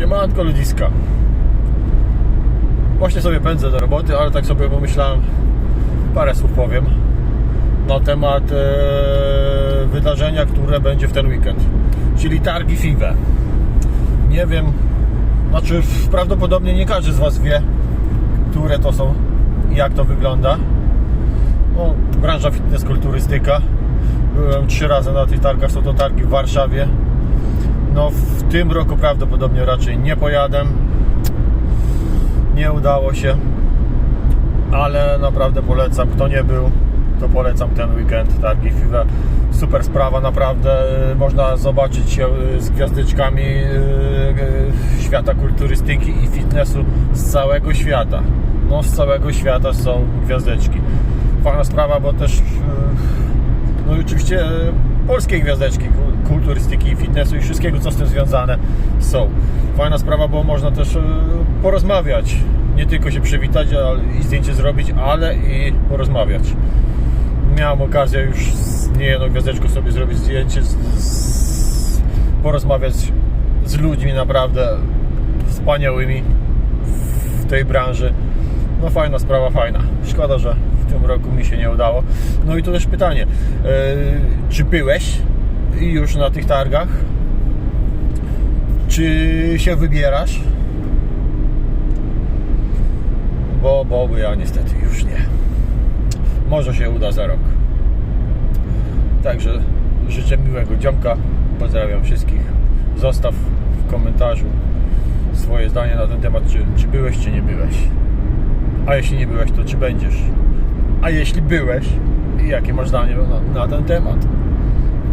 Siemanko ludziska. Właśnie sobie pędzę do roboty, ale tak sobie pomyślałem, parę słów powiem na temat e, wydarzenia, które będzie w ten weekend, czyli targi FIWE. Nie wiem, znaczy prawdopodobnie nie każdy z Was wie, które to są i jak to wygląda. No, branża fitness, kulturystyka. Byłem trzy razy na tych targach, są to targi w Warszawie. No w tym roku prawdopodobnie raczej nie pojadę. Nie udało się. Ale naprawdę polecam. Kto nie był, to polecam ten weekend targi FIWE. Super sprawa, naprawdę. Można zobaczyć się z gwiazdeczkami yy, świata kulturystyki i fitnessu z całego świata. No z całego świata są gwiazdeczki. Fajna sprawa, bo też no oczywiście polskie gwiazdeczki ku- kulturystyki fitnessu i wszystkiego, co z tym związane są. Fajna sprawa, bo można też e, porozmawiać. Nie tylko się przywitać i zdjęcie zrobić, ale i porozmawiać. Miałem okazję już z niejedną gwiazdeczką sobie zrobić zdjęcie, z, z, porozmawiać z ludźmi naprawdę wspaniałymi w tej branży. No fajna sprawa, fajna. Szkoda, że tym roku mi się nie udało. No i to też pytanie, yy, czy byłeś już na tych targach? Czy się wybierasz? Bo, bo bo ja niestety już nie. Może się uda za rok. Także życzę miłego dziomka. Pozdrawiam wszystkich. Zostaw w komentarzu swoje zdanie na ten temat, czy, czy byłeś, czy nie byłeś. A jeśli nie byłeś, to czy będziesz? A jeśli byłeś, jakie masz zdanie na, na ten temat?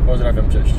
Pozdrawiam, cześć.